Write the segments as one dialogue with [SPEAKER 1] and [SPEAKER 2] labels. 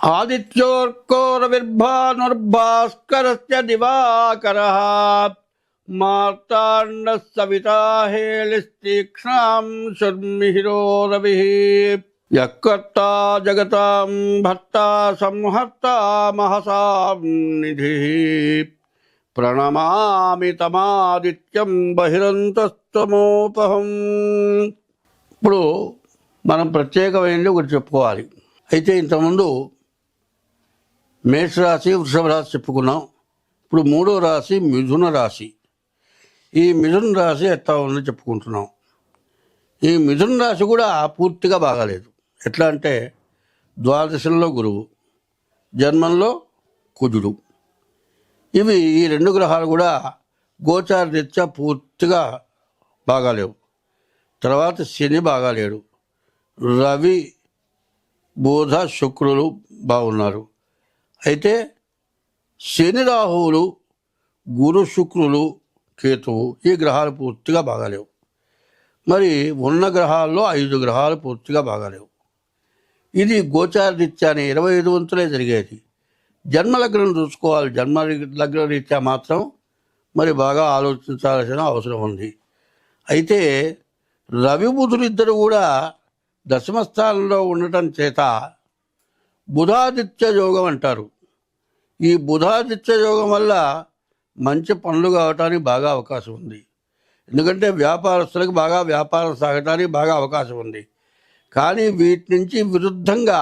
[SPEAKER 1] ఆదిత్యోర్కోరవిర్భాస్కరస్య దివాకరः మార్తాండः సవితా హేళిస్తీక్ష్ణాం శుర్మిహిరో రవిः యక్కర్తా జగతాం భర్తా సంహర్తా మహసాం ప్రణమామి తమాదిత్యం బహిరంతస్తమోపహం ఇప్పుడు మనం ప్రత్యేకమైనది ఒకటి చెప్పుకోవాలి. అయితే ఇంతకుముందు మేషరాశి వృషభ రాశి చెప్పుకున్నాం. ఇప్పుడు మూడో రాశి మిథున రాశి. ఈ మిథున రాశి ఎట్లా ఉందో చెప్పుకుంటున్నాం. ఈ మిథున రాశి కూడా పూర్తిగా బాగాలేదు. ఎట్లా అంటే ద్వాదశంలో గురువు జన్మంలో కుజుడు. ఇవి ఈ రెండు గ్రహాలు కూడా గోచార రీత్యా పూర్తిగా బాగాలేవు. తర్వాత శని బాగాలేడు. రవి బోధ శుక్రులు బాగున్నారు. అయితే శని రాహువులు గురు శుక్రులు కేతువు ఈ గ్రహాలు పూర్తిగా బాగాలేవు. మరి ఉన్న గ్రహాల్లో ఐదు గ్రహాలు పూర్తిగా బాగాలేవు. ఇది గోచార రీత్యానే ఇరవై ఐదు వంతులే జరిగేది. జన్మలగ్నం చూసుకోవాలి. జన్మ లగ్న రీత్యా మాత్రం మరి బాగా ఆలోచించాల్సిన అవసరం ఉంది. అయితే రవి బుధులు ఇద్దరు కూడా దశమ స్థానంలో ఉండటం చేత బుధాదిత్య యోగం అంటారు. ఈ బుధాదిత్య యోగం వల్ల మంచి పనులు కావటానికి బాగా అవకాశం ఉంది. ఎందుకంటే వ్యాపారస్తులకు బాగా వ్యాపారం సాగటానికి బాగా అవకాశం ఉంది. కానీ వీటి నుంచి విరుద్ధంగా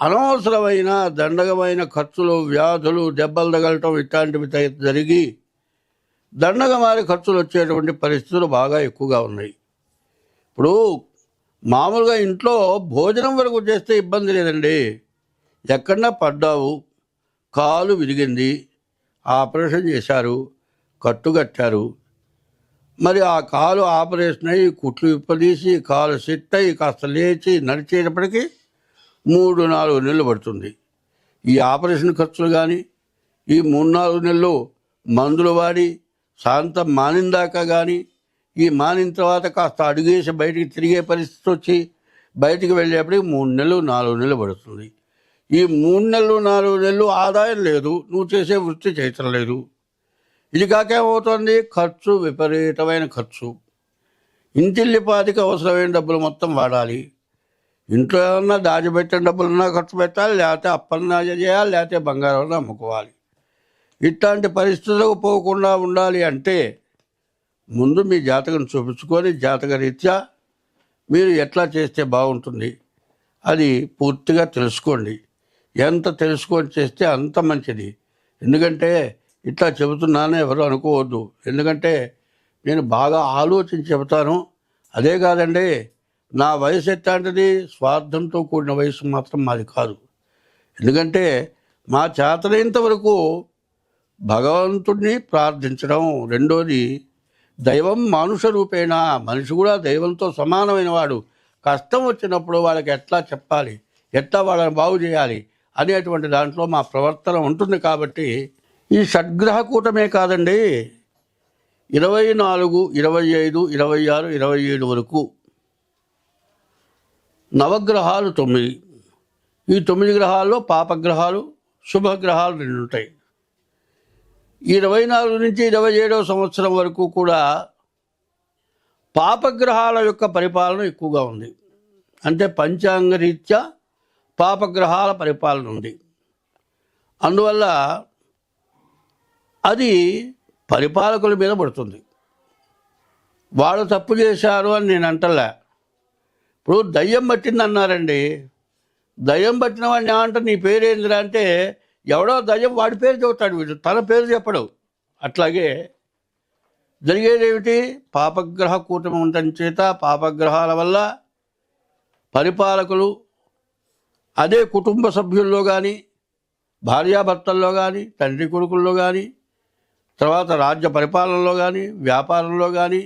[SPEAKER 1] అనవసరమైన దండగమైన ఖర్చులు వ్యాధులు దెబ్బలు తగలటం ఇట్లాంటివి జరిగి దండగమారి ఖర్చులు వచ్చేటువంటి పరిస్థితులు బాగా ఎక్కువగా ఉన్నాయి. ఇప్పుడు మామూలుగా ఇంట్లో భోజనం వరకు చేస్తే ఇబ్బంది లేదండి. ఎక్కడన్నా పడ్డావు కాలు విరిగింది ఆపరేషన్ చేశారు కట్టు కట్టారు. మరి ఆ కాలు ఆపరేషన్ అయ్యి కుట్లు విప్పదీసి కాలు సెట్ అయ్యి కాస్త లేచి నడిచేటప్పటికీ మూడు నాలుగు నెలలు పడుతుంది. ఈ ఆపరేషన్ ఖర్చులు కానీ ఈ మూడు నాలుగు నెలలు మందులు వాడి శాంతం మానిందాక కానీ ఈ మానిన తర్వాత కాస్త అడుగేసి బయటికి తిరిగే పరిస్థితి వచ్చి బయటికి వెళ్ళేప్పటికి మూడు నెలలు నాలుగు నెలలు పడుతుంది. ఈ మూడు నెలలు నాలుగు నెలలు ఆదాయం లేదు. నువ్వు చేసే వృత్తి చేయటం లేదు. ఇది కాకేమవుతుంది ఖర్చు విపరీతమైన ఖర్చు. ఇంటిల్లిపాతికి అవసరమైన డబ్బులు మొత్తం వాడాలి. ఇంట్లో ఏమన్నా దాచిపెట్టిన డబ్బులున్నా ఖర్చు పెట్టాలి లేకపోతే అప్పన్నా చేయాలి లేకపోతే బంగారం అమ్ముకోవాలి. ఇట్లాంటి పరిస్థితులకు పోకుండా ఉండాలి అంటే ముందు మీ జాతకం చూపించుకొని జాతక రీత్యా మీరు ఎట్లా చేస్తే బాగుంటుంది అది పూర్తిగా తెలుసుకోండి. ఎంత తెలుసుకొని చేస్తే అంత మంచిది. ఎందుకంటే ఇట్లా చెబుతున్నాను ఎవరు అనుకోవద్దు. ఎందుకంటే నేను బాగా ఆలోచించి చెబుతాను. అదే కాదండి నా వయసు ఎట్లాంటిది? స్వార్థంతో కూడిన వయసు మాత్రం మాది కాదు. ఎందుకంటే మా చేతనైనంత వరకు భగవంతుడిని ప్రార్థించడం. రెండోది దైవం మానుష రూపేణ మనిషి కూడా దైవంతో సమానమైన వాడు కష్టం వచ్చినప్పుడు వాళ్ళకి ఎట్లా చెప్పాలి? ఎట్లా వాళ్ళని బాగు చేయాలి? అనేటువంటి దాంట్లో మా ప్రవర్తన ఉంటుంది కాబట్టి ఈ షడ్గ్రహ కూటమే కాదండి. ఇరవై నాలుగు ఇరవై ఐదు ఇరవై ఆరు ఇరవై ఏడు వరకు నవగ్రహాలు తొమ్మిది. ఈ తొమ్మిది గ్రహాల్లో పాపగ్రహాలు శుభగ్రహాలు రెండు ఉంటాయి ఇరవై నాలుగు నుంచి ఇరవై ఏడవ సంవత్సరం వరకు కూడా పాపగ్రహాల యొక్క పరిపాలన ఎక్కువగా ఉంది. అంటే పంచాంగ రీత్యా పాపగ్రహాల పరిపాలన ఉంది. అందువల్ల అది పరిపాలకుల మీద పడుతుంది. వాళ్ళు తప్పు చేశారు అని నేను అంటలే. ఇప్పుడు దయ్యం పట్టింది అన్నారండి దయ్యం పట్టిన వాడిని ఏమంటే నీ పేరు ఏందిరా అంటే ఎవడో దయ్యం వాడి పేరు చెబుతాడు వీడు. తన పేరు చెప్పడు. అట్లాగే జరిగేది ఏమిటి? పాపగ్రహ కూటమి ఉండటం చేత పాపగ్రహాల వల్ల పరిపాలకులు అదే కుటుంబ సభ్యుల్లో కానీ భార్యాభర్తల్లో కానీ తండ్రి కొడుకుల్లో కానీ తర్వాత రాజ్య పరిపాలనలో కానీ వ్యాపారంలో కానీ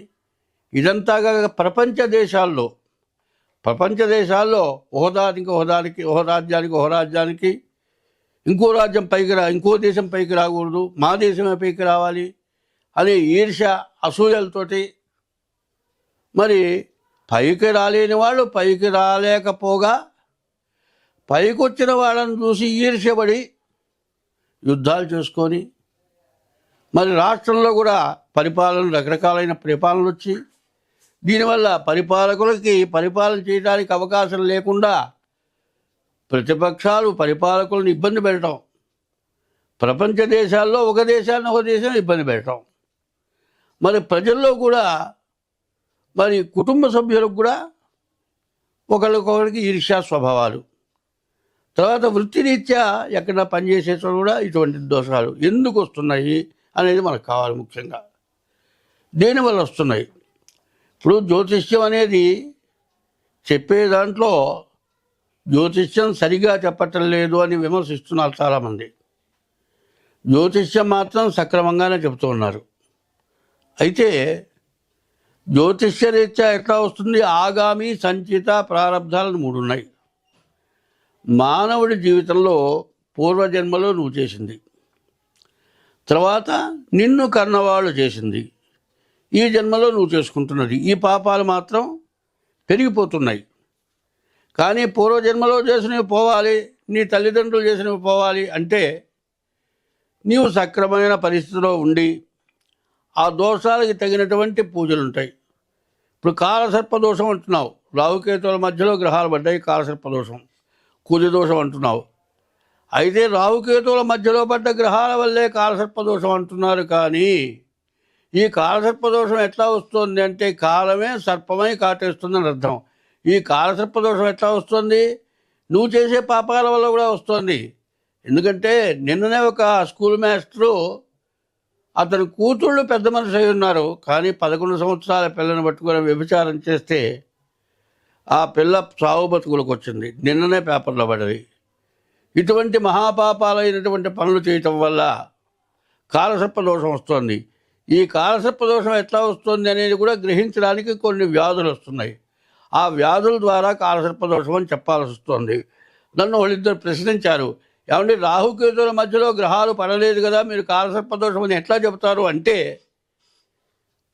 [SPEAKER 1] ఇదంతా ప్రపంచ దేశాల్లో ప్రపంచ దేశాల్లో ఓహదానికి ఓహదానికి ఓ రాజ్యానికి రాజ్యానికి ఇంకో రాజ్యం పైకి రా ఇంకో దేశం పైకి రాకూడదు. మా దేశమే పైకి రావాలి అనే ఈర్ష అసూయలతోటి మరి పైకి రాలేని వాళ్ళు పైకి రాలేకపోగా పైకొచ్చిన వాళ్ళని చూసి ఈర్ష్యపడి యుద్ధాలు చేసుకొని మరి రాష్ట్రంలో కూడా పరిపాలన రకరకాలైన పరిపాలనలు వచ్చి దీనివల్ల పరిపాలకులకి పరిపాలన చేయడానికి అవకాశం లేకుండా ప్రతిపక్షాలు పరిపాలకులను ఇబ్బంది పెట్టడం. ప్రపంచ దేశాల్లో ఒక దేశాన్ని ఒక దేశాన్ని ఇబ్బంది పెట్టడం. మరి ప్రజల్లో కూడా మరి కుటుంబ సభ్యులకు కూడా ఒకరికొకరికి ఈర్ష్యా స్వభావాలు. తర్వాత వృత్తిరీత్యా ఎక్కడ పనిచేసేటప్పుడు కూడా ఇటువంటి దోషాలు ఎందుకు వస్తున్నాయి అనేది మనకు కావాలి ముఖ్యంగా. దేనివల్ల వస్తున్నాయి? ఇప్పుడు జ్యోతిష్యం అనేది చెప్పే దాంట్లో జ్యోతిష్యం సరిగా చెప్పటం లేదు అని విమర్శిస్తున్నారు చాలామంది. జ్యోతిష్యం మాత్రం సక్రమంగానే చెబుతూ ఉన్నారు. అయితే జ్యోతిష్య రీత్యా ఎట్లా వస్తుంది? ఆగామి సంచిత ప్రారంధాలను మూడు ఉన్నాయి. మానవుడి జీవితంలో పూర్వజన్మలో నువ్వు చేసింది. తర్వాత నిన్ను కన్నవాళ్ళు చేసింది. ఈ జన్మలో నువ్వు చేసుకుంటున్నది. ఈ పాపాలు మాత్రం పెరిగిపోతున్నాయి. కానీ పూర్వజన్మలో చేసినవి పోవాలి నీ తల్లిదండ్రులు చేసినవి పోవాలి అంటే నీవు సక్రమమైన పరిస్థితిలో ఉండి ఆ దోషాలకి తగినటువంటి పూజలు ఉంటాయి ఇప్పుడు కాలసర్ప దోషం అంటున్నావు. రావుకేతుల మధ్యలో గ్రహాలు పడ్డాయి కాలసర్ప దోషం. కుజ దోషం అంటున్నావు. అయితే రావుకేతువుల మధ్యలో పడ్డ గ్రహాల వల్లే కాలసర్ప దోషం అంటున్నారు కానీ ఈ కాలసర్ప దోషం ఎట్లా వస్తుంది అంటే కాలమే సర్పమై కాటేస్తుందని అర్థం. ఈ కాలసర్ప దోషం ఎట్లా వస్తుంది? నువ్వు చేసే పాపాల వల్ల కూడా వస్తుంది. ఎందుకంటే నిన్ననే ఒక స్కూల్ మాస్టరు అతని కూతుళ్ళు పెద్ద మనిషి అయి ఉన్నారు. కానీ పదకొండు సంవత్సరాల పిల్లని పట్టుకొని వ్యభిచారం చేస్తే ఆ పిల్ల సావు బతుకులకు వచ్చింది. నిన్ననే పేపర్లో పడింది. ఇటువంటి మహాపాపాలైనటువంటి పనులు చేయటం వల్ల కాలసర్ప దోషం వస్తుంది. ఈ కాలసర్ప దోషం ఎట్లా వస్తుంది అనేది కూడా గ్రహించడానికి కొన్ని వ్యాధులు వస్తున్నాయి. ఆ వ్యాధుల ద్వారా కాలసర్పదోషం అని చెప్పాల్సి వస్తుంది. నన్ను వాళ్ళిద్దరు ప్రశ్నించారు ఏమంటే రాహుకేతుల మధ్యలో గ్రహాలు పడలేదు కదా మీరు కాలసర్పదోషం అని ఎట్లా చెబుతారు? అంటే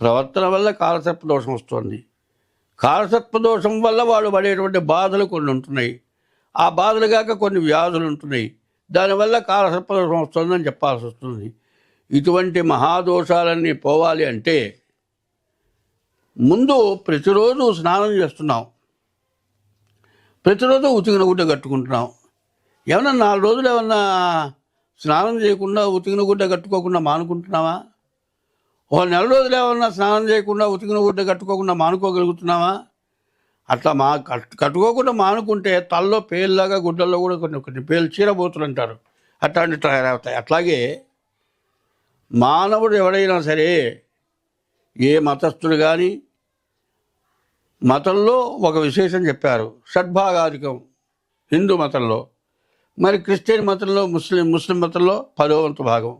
[SPEAKER 1] ప్రవర్తన వల్ల కాలసర్పదోషం వస్తుంది. కాలసర్పదోషం వల్ల వాళ్ళు పడేటువంటి బాధలు కొన్ని ఉంటున్నాయి. ఆ బాధలు కాక కొన్ని వ్యాధులు ఉంటున్నాయి. దానివల్ల కాలసర్పదోషం వస్తుందని చెప్పాల్సి వస్తుంది. ఇటువంటి మహాదోషాలన్నీ పోవాలి అంటే ముందు ప్రతిరోజు స్నానం చేస్తున్నాం. ప్రతిరోజు ఉతికిన గుడ్డ కట్టుకుంటున్నాం. ఏమన్నా నాలుగు రోజులు ఏమన్నా స్నానం చేయకుండా ఉతికిన గుడ్డ కట్టుకోకుండా మానుకుంటున్నావా? ఓ నెల రోజులు ఏమన్నా స్నానం చేయకుండా ఉతికిన గుడ్డ కట్టుకోకుండా మానుకోగలుగుతున్నావా? అట్లా మా కట్టు కట్టుకోకుండా మానుకుంటే తలలో పేలులాగా గుడ్డల్లో కూడా కొన్ని కొన్ని పేలు చీరబోతులు అంటారు. అట్లాంటి తయారవుతాయి అట్లాగే మానవుడు ఎవడైనా సరే ఏ మతస్థుడు కానీ మతంలో ఒక విశేషం చెప్పారు. షడ్భాగాధికం హిందూ మతంలో. మరి క్రిస్టియన్ మతంలో ముస్లిం ముస్లిం మతంలో పదో వంతు భాగం.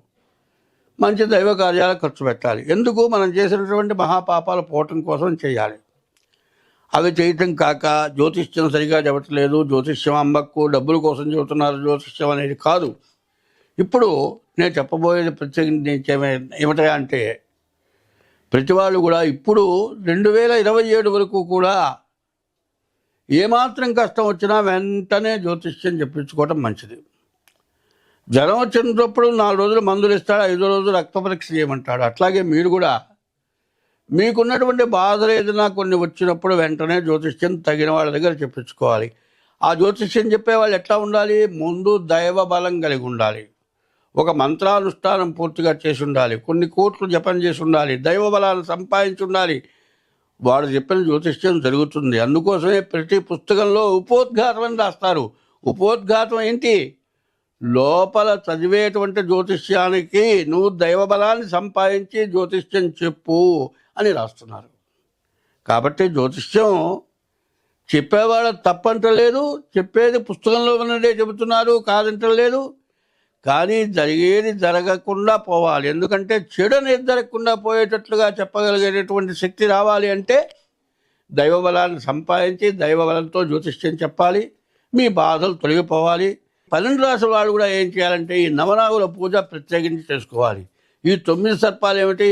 [SPEAKER 1] మంచి దైవ కార్యాలకు ఖర్చు పెట్టాలి. ఎందుకు? మనం చేసినటువంటి మహాపాపాలు పోవటం కోసం చేయాలి. అవి చేయటం కాక జ్యోతిష్యం సరిగా చెప్పట్లేదు. జ్యోతిష్యం అమ్మక్కు డబ్బుల కోసం చెబుతున్నారు. జ్యోతిష్యం అనేది కాదు. ఇప్పుడు నేను చెప్పబోయేది ప్రత్యేకించి ఏమిటా అంటే ప్రతి వాళ్ళు కూడా ఇప్పుడు రెండు వేల ఇరవై ఏడు వరకు కూడా ఏమాత్రం కష్టం వచ్చినా వెంటనే జ్యోతిష్యం చెప్పించుకోవటం మంచిది. జ్వరం వచ్చినప్పుడు నాలుగు రోజులు మందులు ఇస్తాడు ఐదో రోజు రక్త పరీక్ష చేయమంటాడు. అట్లాగే మీరు కూడా మీకున్నటువంటి బాధలు ఏదైనా కొన్ని వచ్చినప్పుడు వెంటనే జ్యోతిష్యం తగిన వాళ్ళ దగ్గర చెప్పించుకోవాలి. ఆ జ్యోతిష్యం చెప్పే వాళ్ళు ఎట్లా ఉండాలి? ముందు దైవ బలం కలిగి ఉండాలి. ఒక మంత్రానుష్ఠానం పూర్తిగా చేసి ఉండాలి కొన్ని కోట్లు జపం చేసి ఉండాలి దైవ బలాన్ని సంపాదించి ఉండాలి వాడు చెప్పిన జ్యోతిష్యం జరుగుతుంది. అందుకోసమే ప్రతి పుస్తకంలో ఉపోద్ఘాతం అని రాస్తారు. ఉపోద్ఘాతం ఏంటి? లోపల చదివేటువంటి జ్యోతిష్యానికి నువ్వు దైవ బలాన్ని సంపాదించి జ్యోతిష్యం చెప్పు అని రాస్తున్నారు. కాబట్టి జ్యోతిష్యం చెప్పేవాడు తప్పంటలేదు. చెప్పేది పుస్తకంలో ఉన్నదే చెబుతున్నారు కాదంటలేదు. కానీ జరిగేది జరగకుండా పోవాలి. ఎందుకంటే చెడు అనేది జరగకుండా పోయేటట్లుగా చెప్పగలిగేటటువంటి శక్తి రావాలి అంటే దైవ బలాన్ని సంపాదించి దైవ బలంతో జ్యోతిష్యం చెప్పాలి మీ బాధలు తొలగిపోవాలి. పన్నెండు రాసుల వాళ్ళు కూడా ఏం చేయాలంటే ఈ నవనాగుల పూజ ప్రత్యేకించి చేసుకోవాలి. ఈ తొమ్మిది సర్పాలు ఏమిటి?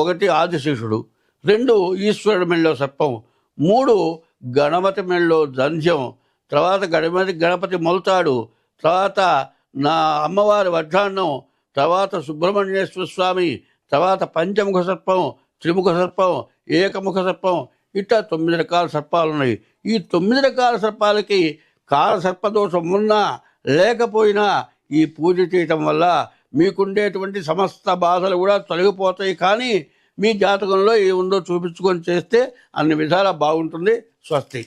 [SPEAKER 1] ఒకటి ఆదిశేషుడు రెండు ఈశ్వరుడు మెళ్ళో సర్పం మూడు గణపతి మెళ్ళో దంధ్యం తర్వాత గణపతి గణపతి మొలతాడు తర్వాత నా అమ్మవారి వడ్డాన్నం తర్వాత సుబ్రహ్మణ్యేశ్వర స్వామి తర్వాత పంచముఖ సర్పం త్రిముఖ సర్పం ఏకముఖ సర్పం ఇట్లా తొమ్మిది రకాల సర్పాలు ఉన్నాయి. ఈ తొమ్మిది రకాల సర్పాలకి కాల సర్పదోషం ఉన్నా లేకపోయినా ఈ పూజ చేయటం వల్ల మీకుండేటువంటి సమస్త బాధలు కూడా తొలగిపోతాయి. కానీ మీ జాతకంలో ఏముందో చూపించుకొని చేస్తే అన్ని విధాలా బాగుంటుంది. స్వస్తి.